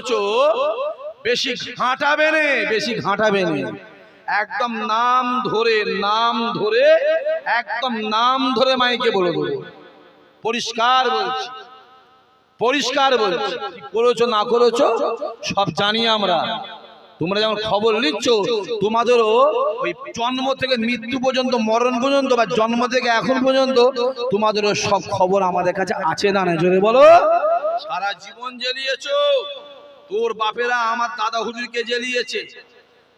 করেছ বেশি ঘাঁটাবে নে, বেশি ঘাঁটাবে নে। একদম নাম ধরে নাম ধরে, একদম নাম ধরে মাইকে বলে দেবো। পরিষ্কার বলছি। পরিষ্কার বলছি। করেছ, না করেছ, সব জানি আমরা। তোমরা যেমন খবর নিচ্ছ তোমাদেরও ওই জন্ম থেকে মৃত্যু পর্যন্ত, মরণ পর্যন্ত বা জন্ম থেকে এখন পর্যন্ত, তোমাদেরও সব খবর আমাদের কাছে আছে না না জোরে বলো। সারা জীবন জ্বালিয়েছো তোর বাপেরা আমার দাদা হুজুরকে জ্বালিয়েছে।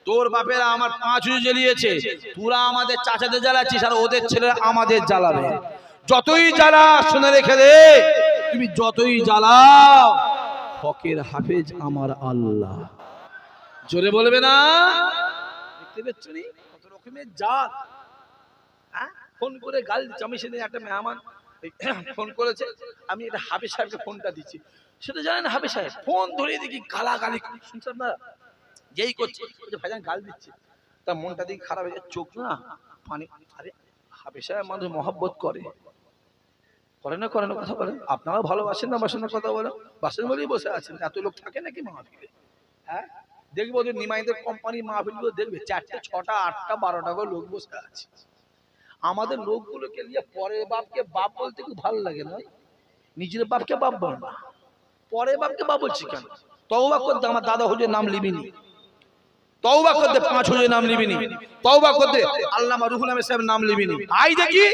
তোর বাপেরা আমার পাঁচ হুজুর জ্বালিয়েছে। তোরা আমাদের চাচাদের জ্বালাচ্ছিস আর ওদের ছেলেরা আমাদের জ্বালাবে। যতই জ্বালা, শুনে রেখে দে, তুমি যতই জ্বালাও, হকের হাফেজ আমার আল্লাহ। জোরে বলবে না? দেখতে পেচ্ছ নি? কত রকমের জাত। হ্যাঁ? ফোন করে গাল দিচ্ছে আমি সেদিন একটা মেহমান ফোন করেছে। আমি এটা হাফিজ সাহেবকে ফোনটা দিচ্ছি। সেটা জানেন হাফিজ সাহেব। ফোন ধরে দেখি গালাগালি শুনছেন না যেই করছে ভাইজান গাল দিচ্ছে। তার মনটা দিকে খারাপ হয়ে চোখ না পানি আরে হাফিজ সাহেব মানুষ মহব্বত করে। করে না করে না, কথা বলেন আপনারাও ভালোবাসেন না বাসেন না কথা বলেন বাসেন বলেই বসে আছেন। এত লোক থাকে নাকি মাহফিলে? হ্যাঁ? দেখব যে নিমাইদের কোম্পানি মাহফিলগুলো দেখবে। চারটে, ছটা, আটটা, বারোটা করে লোক বসে আছে। আমাদের লোকগুলোকে নিয়ে পরের বাপকে বাপ বলতে খুব ভালো লাগে না? নিজের বাপকে বাপ বল না। পরের বাপকে বাপ বলছি কেন? তওবা করতে আমার দাদা হুজুর নাম লিবিনি তওবা করতে পাঁচ হুজুর নাম লিবিনি তওবা করতে আল্লামা রুহুল আহমেদ সাহেব নাম লিবিনি আই দেখি।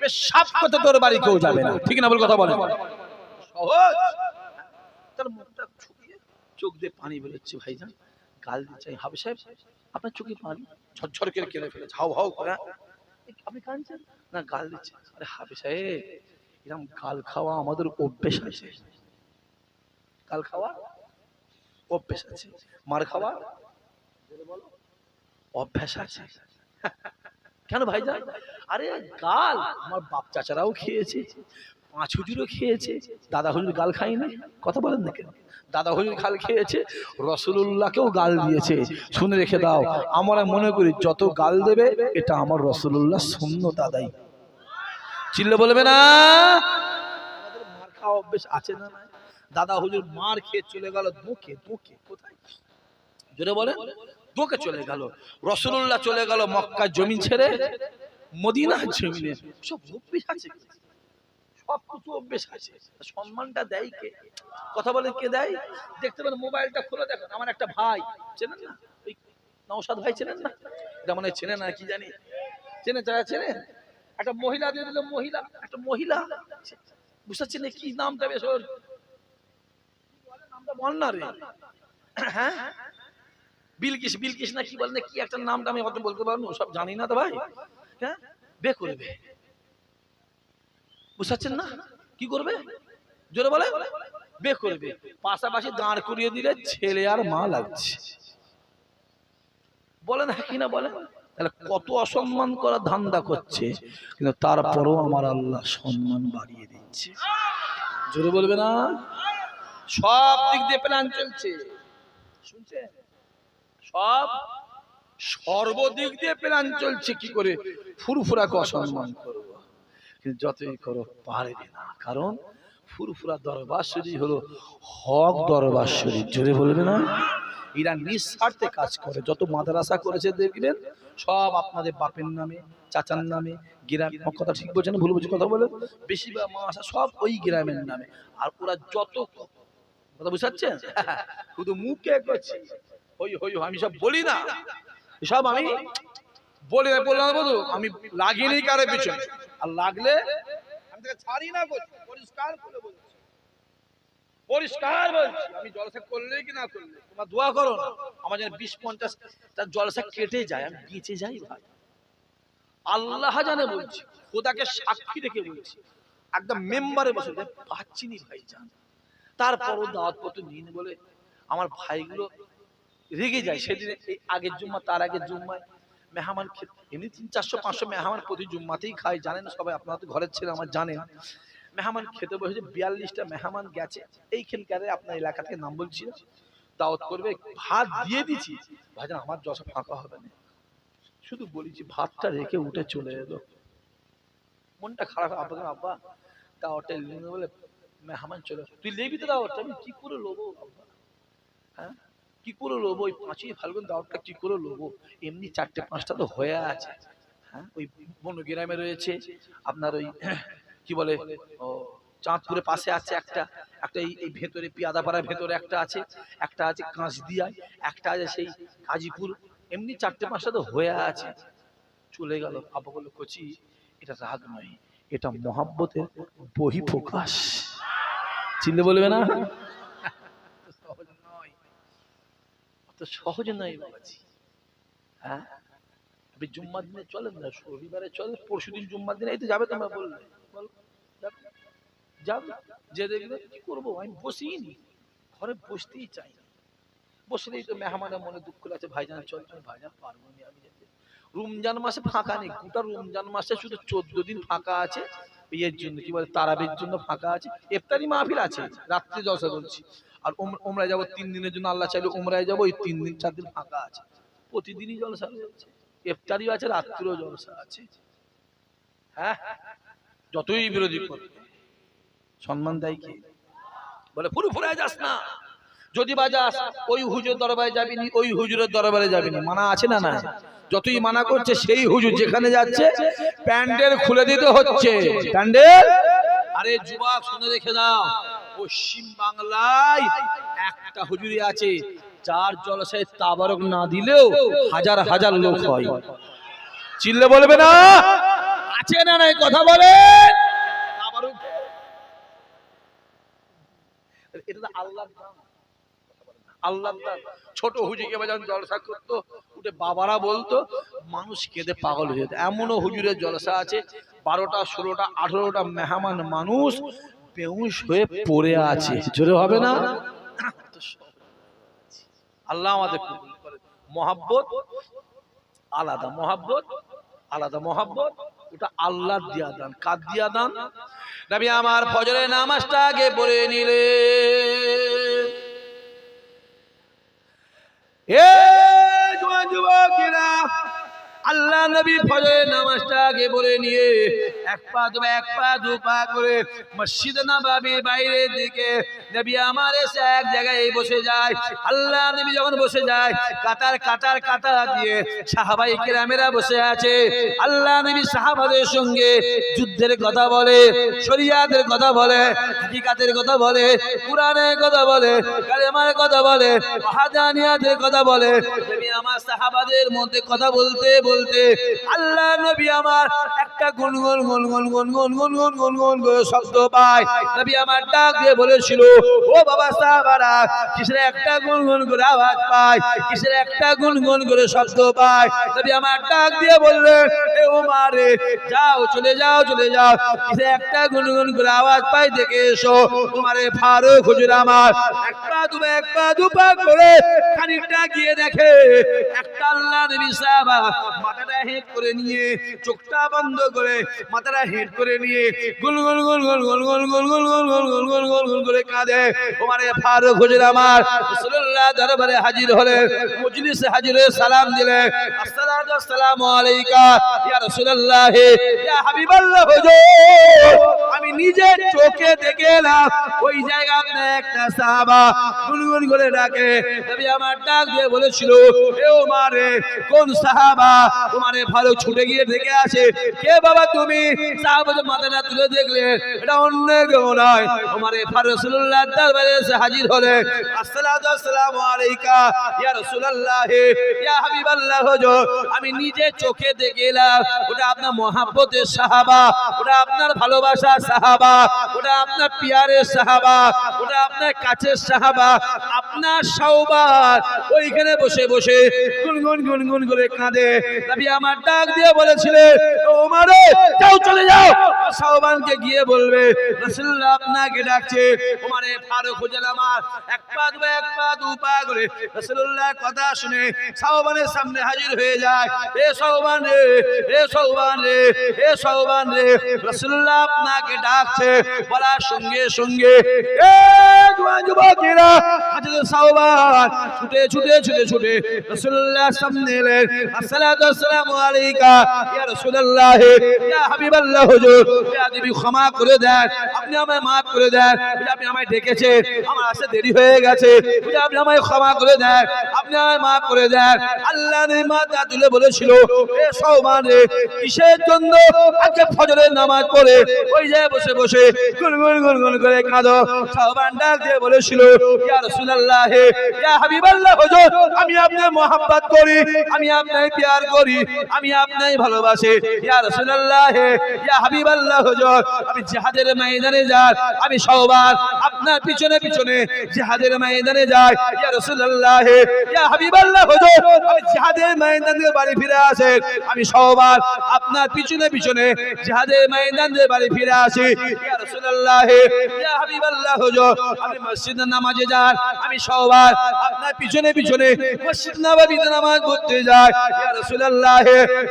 পেশাব করতে তোর বাড়ি কেউ যাবে না। ঠিক না বল কথা বলে। সহজ। তার মুখটা ছুপিয়ে চোখ দিয়ে পানি বেরোচ্ছে ভাইজান। গাল দিচ্ছে। হাবে সাহেব আপনার চোখে পানি? ঝরঝর করে কেড়ে ফেলে ঝাউ হাউ করে। আপনি কাঁদছেন? না গাল দিচ্ছে। আরে হাবে সাহেব এরকম গাল খাওয়া আমাদের অভ্যেস আছে গাল খাওয়া, অভ্যেস আছে। মার খাওয়া, অভ্যাস আছে। কেন ভাইজান আরে গাল আমার বাপ চাচারাও খেয়েছে পাঁচ হুজুরও খেয়েছে, দাদা হুজুর গাল খায়নি, কথা বলেন না কেন? দাদা হুজুর গাল খেয়েছে রসুল্লাহকেও গাল দিয়েছে, শুনে রেখে দাও, আমরা মনে করি যত গাল দেবে, এটা আমার রসুল্লাহ শূন্য দাদাই চিল্লে বলবে না? মার খাওয়া অভ্যেস আছে না? দাদা হুজুর মার খেয়ে চলে গেল দুঃখে দুঃখে, কোথায়? জোরে বলে দোকে চলে গেল। রসুল্লাহ চলে গেল মক্কা জমি ছেড়ে মদিনা জমিনে। সব অভ্যেস আছে। সব কিছু অভ্যেস আছে। সম্মানটা দেয় কে? কথা বলেন, কে দেয়? দেখতে পারেন মোবাইলটা খুলে দেখেন। আমার একটা ভাই, চেনেন না? ওই নওশাদ ভাই চেনেন না? এটা মনে চেনে না, কি জানি? চেনে, যারা চেনে? একটা মহিলা দিয়ে দিল মহিলা, একটা মহিলা। বুঝতে পারছেন কি নামটা বেশ ওর? হ্যাঁ? হ্যাঁ? পাশাপাশি দাঁড় করিয়ে দিলে ছেলে আর মা লাগছে। বলেন হ্যাঁ কি না বলেন তাহলে কত অসম্মান করা ধান্দা করছে, কিন্তু তারপরও আমার আল্লাহ সম্মান বাড়িয়ে দিচ্ছে। জোরে বলবে না? সব দিক দিয়ে প্ল্যান চলছে। শুনছেন? সব সর্বদিক দিয়ে প্ল্যান চলছে কি করে? ফুরফুরাকে অসম্মান করব। কিন্তু যতই করো পারবে না। কারণ ফুরফুরা দরবার শরীর হলো হক দরবার শরীর জোরে বলবে না? এরা নিঃস্বার্থে কাজ করে। যত মাদ্রাসা করেছে, দেখবেন, সব আপনাদের বাপের নামে, চাচার নামে গ্রাম কথা ঠিক বলছেন ভুল বলছি কথা বলে বেশিরভাগ মাসা সব ওই গ্রামের নামে। আর ওরা যত কথা বুঝাচ্ছেন? শুধু মুখে করছে। হই হই আমি সব বলি না। সব আমি বলি না বললাম বধু আমি লাগিনি কারও পিছনে। আর লাগলে আমি তাকে ছাড়ি না বলছি পরিষ্কার করে বলছি। পরিষ্কার বলছি। আমি জলসা করলে কি না করলে? তোমার দোয়া করো না। আমার যেন বিশ পঞ্চাশ তার জলসা কেটে যায় আমি বেঁচে যাই ভাই। আল্লাহ জানে বলছি খোদাকে সাক্ষী রেখে বলছি। একদম মেম্বারে বসে পাচ্ছি নি ভাই জান। তারপরও দাওয়াত পত্র নিন বলে আমার ভাইগুলো রেগে যায় সেদিন এই আগের জুম্মা তার আগের জুম্মায় মেহমান খেতে এমনি তিন চারশো পাঁচশো মেহমান প্রতি জুম্মাতেই খায় জানেন সবাই আপনারা তো ঘরের ছেলে আমার জানেন। মেহমান খেতে বসেছে বিয়াল্লিশটা মেহমান গেছে। এইখানকার আপনার এলাকা থেকে নাম বলছি দাওয়াত করবে ভাত দিয়ে দিছি। ভাইজান আমার যশা ফাঁকা হবে না। শুধু বলেছি ভাতটা রেখে উঠে চলে এলো। মনটা খারাপ আব্বা আব্বা দাওয়াতটা নিয়ে বলে মেহমান চলে তুই লেবি তো দাওয়াতটা আমি কি করে লোবো হ্যাঁ কি করে লোবো ওই পাঁচই ফাল্গুন দাওয়াতটা কি করে লোবো এমনি চারটে পাঁচটা তো হয়ে আছে হ্যাঁ ওই বনগ্রামে রয়েছে আপনার ওই কি বলে ও চাঁদপুরের পাশে আছে একটা একটা এই ভেতরে পিয়াদাপাড়ার ভেতরে একটা আছে একটা আছে কাঁচ কাঁচদিয়ায় একটা আছে সেই কাজীপুর এমনি চারটে পাঁচটা তো হয়ে আছে চলে গেল বলল কচি এটা রাগ নয় এটা মহাব্বতের বহিঃপ্রকাশ চিনতে বলবে না? সহজ নয় বাবাজি। হ্যাঁ? আপনি জুম্মার দিনে চলেন না, রবিবারে পরশু দিন জুম্মার দিনে এই তো যাবে তোমরা বললে। যাবে? যে দেখবে, কি করব? আমি নি ঘরে বসতেই চাই না। বসলেই তো মেহমানের মনে দুঃখ আছে ভাইজান, চল চল, ভাইজান, পারব আমি যেতে। রমজান মাসে ফাঁকা নেই, গোটা রমজান মাসে শুধু চোদ্দ দিন ফাঁকা আছে। ইয়ের জন্য কি বলে, তারাবির জন্য ফাঁকা আছে। ইফতারি মাহফিল আছে, রাত্রে জলসা বলছি আর ওম- ওমরায় যাব তিন দিনের জন্য, আল্লাহ চাইলে ওমরায় যাব ওই তিন দিন, চার দিন ফাঁকা আছে। প্রতিদিনই জলসা রয়েছে ইফতারিও আছে, রাত্রেও জলসা আছে। হ্যাঁ? যতই বিরোধী করবে সম্মান দেয় কি? বলে ফুরু ফুরায় যাস না। যদি বা যাস ওই হুজুর দরবারে যাবি নি, ওই হুজুরের দরবারে যাবি না। মানা আছে না না যতই মানা করছে সেই হুজুর যেখানে যাচ্ছে, প্যান্ডেল খুলে দিতে হচ্ছে। প্যান্ডেল? আরে যুবক, শুনে রেখে দাও। পশ্চিম বাংলায় একটা হুজুরি আছে, যার জলসায় তাবারক না দিলেও হাজার হাজার লোক হয়। চিল্লে বলবে না? আছে না নাই? কথা বলে এটা আল্লাহর আল্লাহ ছোট হুজুরকে যখন জলসা করতো, উঠে বাবারা বলতো, মানুষ কেঁদে পাগল হয়ে যেত। এমনও হুজুরের জলসা আছে, বারোটা, ষোলোটা, আঠেরোটা মেহমান মানুষ বেউস হয়ে পড়ে আছে। জোরে হবে না? আল্লাহ আমাদের মহাব্বত আলাদা মহাব্বত আলাদা, মহাব্বত ওটা আল্লাহ দিয়া দান কার দিয়া দান আমার ফজরের নামাজটা আগে পড়ে নিলে Yeah. আল্লাহ নবী ফজরের নামাজটা আগে পড়ে নিয়ে এক পা দু এক পা দু পা করে মসজিদ নবাবি বাইরের দিকে নবী আমার এসে এক জায়গায় বসে যায়। আল্লাহ নবী যখন বসে যায়, কাতার কাতার কাতার দিয়ে সাহাবাই কেরামেরা বসে আছে। আল্লাহ নবী সাহাবাদের সঙ্গে যুদ্ধের কথা বলে, শরিয়াতের কথা বলে, হাকিকাতের কথা বলে, কোরআনের কথা বলে, কালেমার কথা বলে হাদানিয়াতের কথা বলে। নবী আমার সাহাবাদের মধ্যে কথা বলতে বলতে আল্লাহ নবী আমার একটা গুনগুন গুনগুন গুনগুন গুনগুন গুনগুন করে শব্দ পায়। নবী আমার ডাক দিয়ে বলেছিল, ও বাবা সাহাবারা, কিসের একটা গুনগুন করে আওয়াজ পায়? কিসের একটা গুনগুন করে শব্দ পায়? নবী আমার ডাক দিয়ে বললেন এ উমারে যাও, চলে যাও চলে যাও। কিসের একটা গুনগুন করে আওয়াজ পাই দেখে এসো। তোমারে ফারুক হুজুর আমার, এক পা দু এক পা দু পা করে খানিকটা গিয়ে দেখে, একটা আল্লাহ নবী সাহাবা মাথাটা হেট করে নিয়ে চোখটা বন্ধ করে মাথাটা হেট করে নিয়ে গুল গুল গুল গুল গুল গুল গুল গুল গুল গুল গুল গুল গুল গুল করে কাঁদে তোমারে ফারুক হুজুর আমার রাসূলুল্লাহ দরবারে হাজির হলে মজলিসে হাজির হয়ে সালাম দিলে আসসালাতু আসসালামু আলাইকা ইয়া রাসূলুল্লাহ ইয়া হাবিবাল্লাহ হুজুর আমি নিজে চোখে দেখে এলাম ওই জায়গাতে একটা সাহাবা গুনগুন করে ডাকে নবী আমার ডাক দিয়ে বলেছিল এ ওমারে কোন সাহাবা তোমারে ভালো ছুটে গিয়ে দেখে আসে। কে বাবা তুমি? সাহাবাদের মাথাটা তুলে দেখলে, এটা অন্য কেউ নয়। তোমারে ফারসুল্লাহ দরবারে এসে হাজির হলে, আসসালাতু আসসালামু আলাইকা, ইয়া রাসূলুল্লাহ, ইয়া হাবিবাল্লাহ আমি নিজে চোখে দেখে এলাম, ওটা আপনার মহাব্বতের সাহাবা, ওটা আপনার ভালোবাসার সাহাবা, ওটা আপনার পিয়ারের সাহাবা, ওটা আপনার কাছের সাহাবা, আপনার সৌবার ওইখানে বসে বসে গুনগুন গুনগুন করে কাঁদে। নবী আমার ডাক দিয়ে বলেছিলেন ওমারে যাও চলে যাও। সাহবানকে গিয়ে বলবে, রাসূলুল্লাহ আপনাকে ডাকছে ওমারে ফারুক হুজুর আমার, এক পা দু এক পা দু পা করে। রাসূলুল্লাহ কথা শুনে সাহবানের সামনে হাজির হয়ে যায়, এ সাহবান রে, এ সাহবান রে, এ সাহবান রে, রাসূলুল্লাহ আপনাকে ডাকছে। বলার সঙ্গে সঙ্গে এ জওয়ান যুবকেরা হাজরত সাহবান ছুটে ছুটে ছুটে ছুটে রাসূলুল্লাহ সামনে এলেন। আসসালাতু আসসালামু আলাইকা ক্ষমা করে দেন, আপনি আমায় maaf করে দেন আপনি আমায় ডেকেছেন, আমার আসতে দেরি হয়ে গেছে আপনি আমায় ক্ষমা করে দেন আপনি আমায় করে দেন। তুলে বলেছিল সৌমান কিসের জন্য আজকে ফজরের নামাজ পড়ে? ওই যে বসে বসে করে কাঁদো। সৌমান ডাক দিয়ে বলেছিল, ইয়া রাসূলুল্লাহ ইয়া হাবিবাল্লাহ, হুজুর, আমি আপনার মোহাব্বত করি, আমি আপনার প্যার করি, আমি আপনার ভালোবাসি। ইয়া রাসূলুল্লাহ ইয়া হাবিবাল্লাহ, হুজুর, আমি জিহাদের ময়দানে যাই, আমি সবার আপনার পিছনে পিছনে জিহাদের ময়দানে যাই। ইয়া রাসূলুল্লাহ ইয়া হাবিবাল্লাহ হুজুর আমি জিহাদের ময়দান বাড়ি ফিরে আসে আমি সবার আপনার পিছনে পিছনে। জিহাদের ময়দান বাড়ি ফিরে আসি। ইয়া রাসূলুল্লাহ, ইয়া হাবিবাল্লাহ, হুজুর, আমি মসজিদে নামাজে যাই, আমি আপনার পিছনে পিছনে মসজিদ নববীতে নামাজ পড়তে যাই। ইয়া রাসূলুল্লাহ,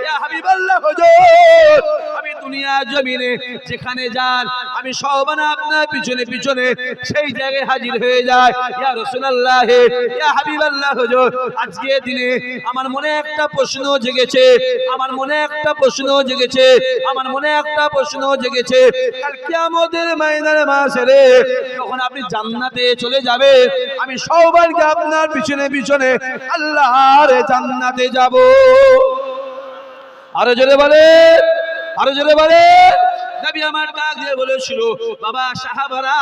ইয়া হাবিবাল্লাহ, হুজুর, আমি দুনিয়া জমিনে যেখানে যান আমি সবান আপনার পিছনে পিছনে সেই জায়গায় হাজির হয়ে যায় ইয়া রাসূলুল্লাহ, ইয়া হাবিবাল্লাহ, হুজুর আজকে দিনে আমার মনে একটা প্রশ্ন জেগেছে। আমার মনে একটা প্রশ্ন জেগেছে। আমার মনে একটা প্রশ্ন জেগেছে। কিয়ামতের ময়দানে মাসরে যখন আপনি জান্নাতে চলে যাবে আমি সবাইকে আপনার পিছনে পিছনে আল্লাহর জান্নাতে যাব। আরও জোরে বলে আরও জোরে বলে নবী আমার ডাক দিয়ে বলেছিল, বাবা সাহাবারা,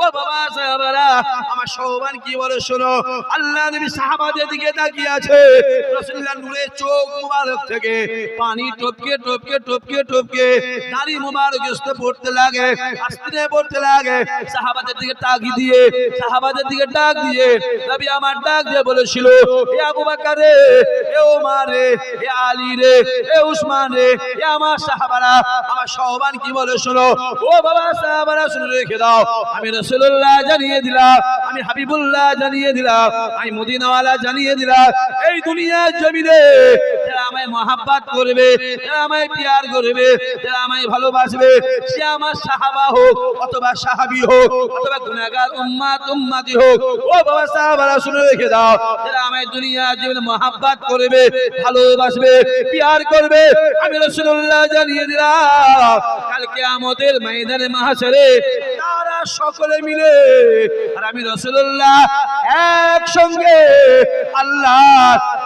ও বাবা সাহাবারা, আমার সৌবান কি বলে শোনো? আল্লাহ নবী সাহাবাদের দিকে তাকিয়ে আছে। রাসূলুল্লাহ নূরের চোখ মুবারক থেকে পানি টপকে টপকে টপকে টপকে দাড়ি মুবারক ইস্তে পড়তে লাগে, আস্তে পড়তে লাগে। সাহাবাদের দিকে তাকি দিয়ে, সাহাবাদের দিকে ডাক দিয়ে নবী আমার ডাক দিয়ে বলেছিল, এ আবু বকর রে, এ ওমর রে, এ আলী রে, এ উসমান রে, এ আমার সাহাবারা, আমার সহবান কি বলে, শোনো, ও বাবা, সাহাবারা শুনে রেখে দাও। আমি রাসূলুল্লাহ জানিয়ে দিলাম, আমি হাবিবুল্লাহ জানিয়ে দিলাম, আমি মদিনাওয়ালা জানিয়ে দিলাম, এই দুনিয়ার জমিনে আমায় মহাব্বত করবে যারা আমায় পিয়ার করবে যারা আমায় ভালোবাসবে। সে আমার সাহাবা হোক, অথবা সাহাবি হোক, অথবা গুনাহগার উম্মাত উম্মাতি হোক, ও বাবা সাহাবারা শুনে রেখে দাও যারা আমায় দুনিয়ার জীবনে মহাব্বত করবে, ভালোবাসবে, পিয়ার করবে। আমি রাসূলুল্লাহ জানিয়ে দিলাম কালকে আমাদের ময়দানে মাহাশরে তারা সকলে মিলে, আর আমি রাসূলুল্লাহ একসঙ্গে আল্লাহ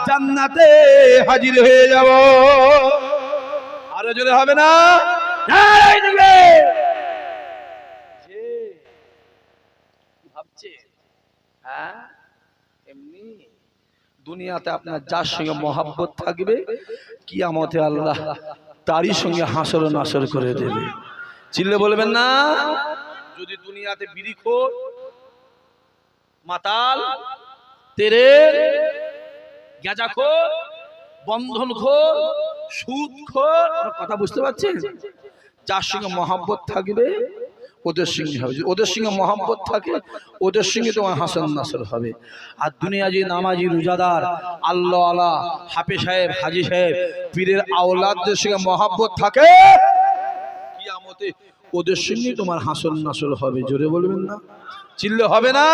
জান্নাতে হাজির হয়ে যাব। আরও জোরে হবে না? কি ভাবছে হ্যাঁ এমনি দুনিয়াতে আপনার যার সঙ্গে মহাব্বত থাকবে কিয়ামতে আল্লাহ তারই সঙ্গে হাসর নাসর করে দেবে। চিল্লে বলবেন না? যদি দুনিয়াতে বিড়িখোর মাতাল তেরে গেজাখোর বন্ধনখোর, সুদখোর কথা বুঝতে পারছেন? যার সঙ্গে মহাব্বত থাকবে, ওদের সঙ্গে হবে। ওদের সঙ্গে মহাব্বত থাকে, ওদের সঙ্গে তোমার হাসান নাসর হবে। আর দুনিয়া যে নামাজি রোজাদার, আল্লাহ আলা হাফে সাহেব, হাজি সাহেব, পীরের আওলাদদের সঙ্গে মহাব্বত থাকে, কিয়ামতে ওদের সঙ্গে তোমার হাসন নাসর হবে। জোরে বলবেন না? চিল্লে হবে না?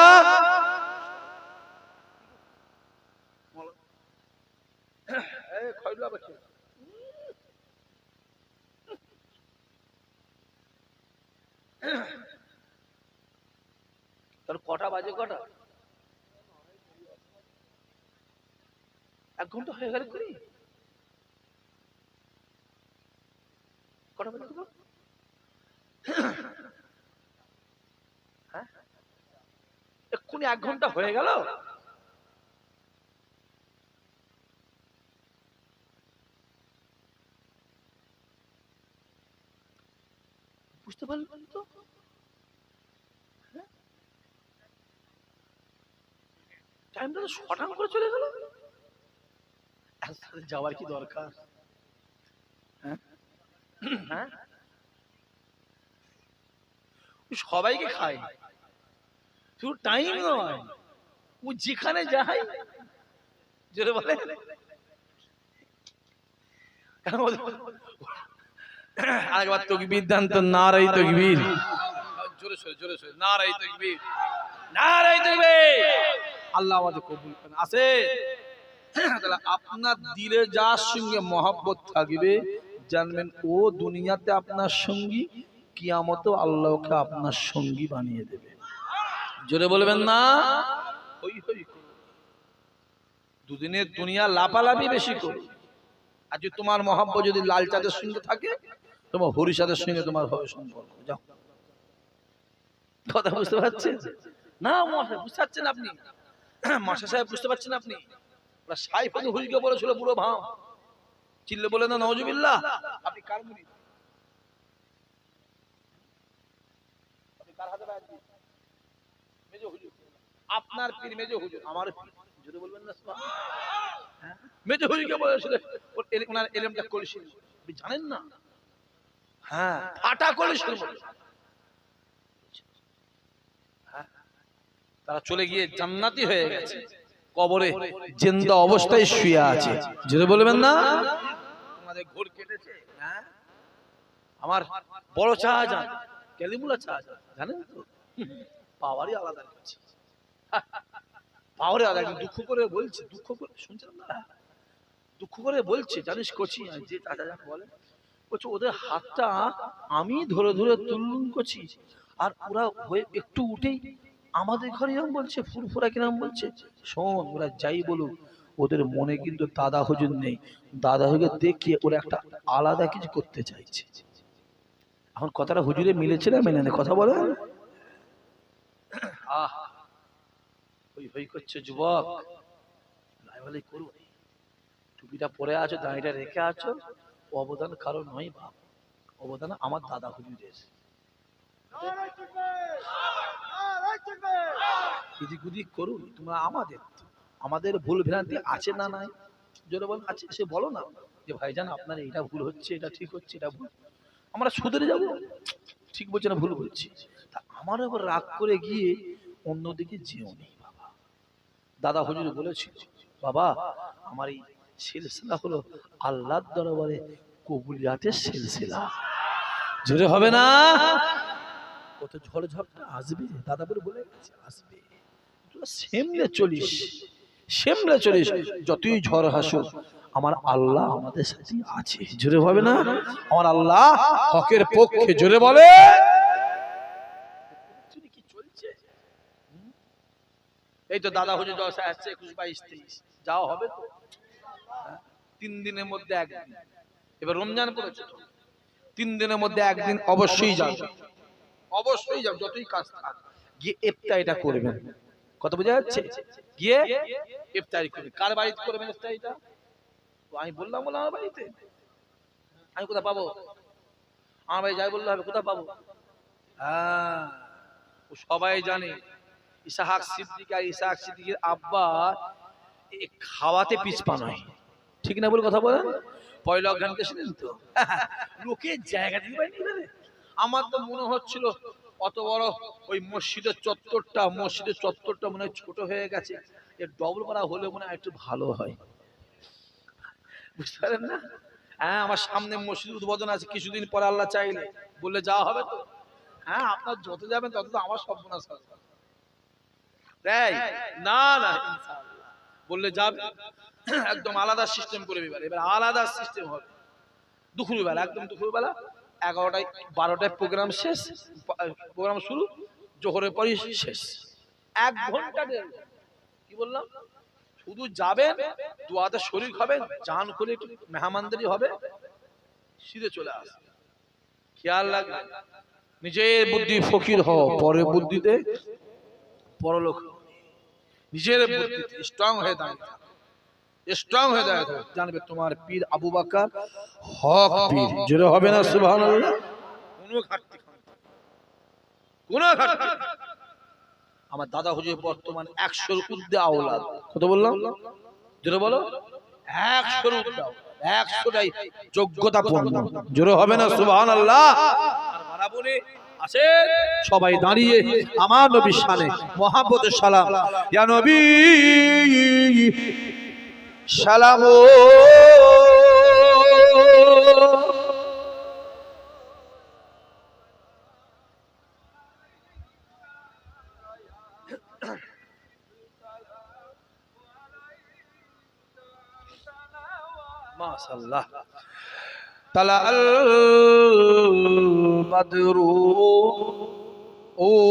তোর কটা বাজে কটা? এক ঘণ্টা হয়ে গেল করি কটা বাজে হ্যাঁ? এক্ষুনি এক ঘণ্টা হয়ে গেল? বুঝতে পারলেন তো? টাইমটা তো করে চলে গেল। যাওয়ার কি দরকার? হ্যাঁ? হ্যাঁ? সবাইকে খায়। শুধু টাইম নয়, ও যেখানে যায় জোরে বলে আরেকবার তকবীর তো নারাই তকবীর। জোরে সরে জোরে সরে নারাই তকবীর নারাই তকবীর। আল্লাহ আমাদের কবুল করেন। আছে? আপনার দিলে যার সঙ্গে মহব্বত থাকবে, জানবেন ও দুনিয়াতে আপনার সঙ্গী, কিয়ামত আল্লাহকে আপনার সঙ্গী বানিয়ে দেবে। জোরে বলবেন না? দুদিনের দুনিয়া লাপালাপি বেশি করুন আর যদি তোমার মহাব্ব যদি লাল চাঁদের সঙ্গে থাকে, তোমার হরিষাদের সঙ্গে তোমার হবে সম্পর্ক। যাও। কথা বুঝতে পারছেন? না বুঝতে পারছেন আপনি? মশা সাহেব বুঝতে পারছেন আপনি? ওরা সাইফানি হুজকে বলেছিল পুরো ভাও। চিল্লে বলে, না, নওজুবিল্লাহ, আপনি কার হুজুর। আপনার পীর মেজো হুজুর। আমার? মেজো হুজুরকে বলেছিল জানেন না? হ্যাঁ ফাটা করেছিল বলে। হ্যাঁ? তারা চলে গিয়ে জান্নাতি হয়ে গেছে। কবরে জেন্দা অবস্থায় শুয়ে আছে। জোরে বলবেন না? তোমাদের ঘোর কেটেছে। হ্যাঁ? আমার বড় শাহজাহান ক্যালিমুলা শাহজাহান জানেন তো? পাওয়ারই আলাদা কিছু পাওয়ারই আলাদা দুঃখ করে বলছে দুঃখ করে শুনছেন না? দুঃখ করে বলছে জানিস কচি যে চাচা যান বলে বলছে ওদের হাতটা আমি ধরে ধরে তুলুন করছি আর ওরা হয়ে একটু উঠেই আমাদের ঘরে এরকম বলছে, ফুরফুরা কিরম বলছে, শোন, ওরা যাই বলুক, ওদের মনে কিন্তু দাদা হুজুর নেই। দাদা হুজুর দেখিয়ে ওরা একটা আলাদা কিছু করতে চাইছে। এখন কথাটা হুজুরে মিলেছে না মেনে নেই কথা বলে আহ, হই করছে যুবক। করুন টুপিটা পরে আছো, দাঁড়িটা রেখে আছো। অবদান কারও নয় বাপ। অবদান আমার দাদা হুজুরের। এদিক ওদিক করুন, তোমরা আমাদের আমাদের ভুল ভ্রান্তি আছে না নাই? জোরে বল আছে? সে বলো না যে, ভাইজান, আপনার এটা ভুল হচ্ছে, এটা ঠিক হচ্ছে, এটা ভুল। আমরা সুধরে যাব? ঠিক বলছে না, ভুল বলছি। তা আমার আবার রাগ করে গিয়ে অন্যদিকে যেও নেই বাবা। দাদা হুজুর বলেছিল, বাবা, আমার এই সিলসিলা হলো আল্লাহর দরবারে কবুলিয়াতের সিলসিলা। জোরে হবে না? কত ঝড় ঝড়টা আসবে দাদা বলে বলে গেছে আসবে। সেমলে চলিস সেমলে চলিস যতই ঝড় হাসুক আমার আল্লাহ আমাদের সাথে আছে। জোরে হবে না? আমার আল্লাহ হকের পক্ষে জোরে বলে। কি চলছে? হুম? এই তো দাদা হুজুর জলসা আসছে একুশ বাইশ তেইশ। যাওয়া হবে তো? তিন দিনের মধ্যে একদিন। এবার রমজান পড়েছে তো। তিন দিনের মধ্যে একদিন অবশ্যই যাবে। অবশ্যই যাবে যতই কাজ থাক। গিয়ে ইফতারিটা করবেন। কত বোঝা যাচ্ছে? গিয়ে ইফতারি করবেন। কার বাড়িতে করবেন ইফতারিটা তো আমি বললাম বলে আমার বাড়িতে। আমি কোথায় পাবো? আমার বাড়ি যাই বললে হবে কোথায় পাবো? হ্যাঁ ও সবাই জানে ইসাহাক সিদ্দিক আর ইসাহাক সিদ্দিকের আব্বা এ খাওয়াতে পিছপা নয়। ঠিক না বলে কথা বলেন? পয়লা অজ্ঞান গেছিলেন তো? লোকের জায়গা দিতে পারেনি? আমার তো মনে হচ্ছিল অত বড় ওই মসজিদের চত্বরটা মসজিদের চত্বরটা মনে হয় ছোট হয়ে গেছে। এর ডবল করা হলে মনে হয় একটু ভালো হয়। বুঝতে পারেন না? হ্যাঁ আমার সামনে মসজিদ উদ্বোধন আছে, কিছুদিন পরে আল্লাহ চাইলে। বললে যাওয়া হবে তো। হ্যাঁ আপনার যত যাবেন তত তো আমার সর্বনাশ হবে। না না। বললে যাবে। একদম আলাদা সিস্টেম করে এবার এবার আলাদা সিস্টেম হবে। দুপুরবেলা, একদম দুপুরবেলা। এগারোটায়, বারোটায় প্রোগ্রাম শেষ প্রোগ্রাম শুরু, জোহরের পরই শেষ। এক ঘণ্টা কি বললাম? শুধু যাবেন, দুয়াতে শরীর হবে চান করে একটু মেহমানদারি হবে, সিধে চলে আসবে খেয়াল রাখবে নিজের বুদ্ধি ফকির হও, পরের বুদ্ধিতে পরলোক নিজের বুদ্ধিতে স্ট্রং হয়ে দাঁড়িয়ে। স্ট্রং হয়ে থাকো। জানবে তোমার পীর আবু বাকার হক পীর। জোরে হবে না সুবহানাল্লাহ? কোনো ঘাটতি কোনো ঘাটতি আমার দাদা হুজুর বর্তমান একশোর উর্ধে আওলাদ। কত বললাম জোরে বলো। একশোর আওলাদ। একশোটাই যোগ্যতা পূর্ণ জোরে হবে না সুবহান আল্লাহ আছে সবাই দাঁড়িয়ে আমার নবীর শানে মহাব্বতের সালাম। ইয়া নবী সালাম মাশাআল্লাহ। তালা আল ও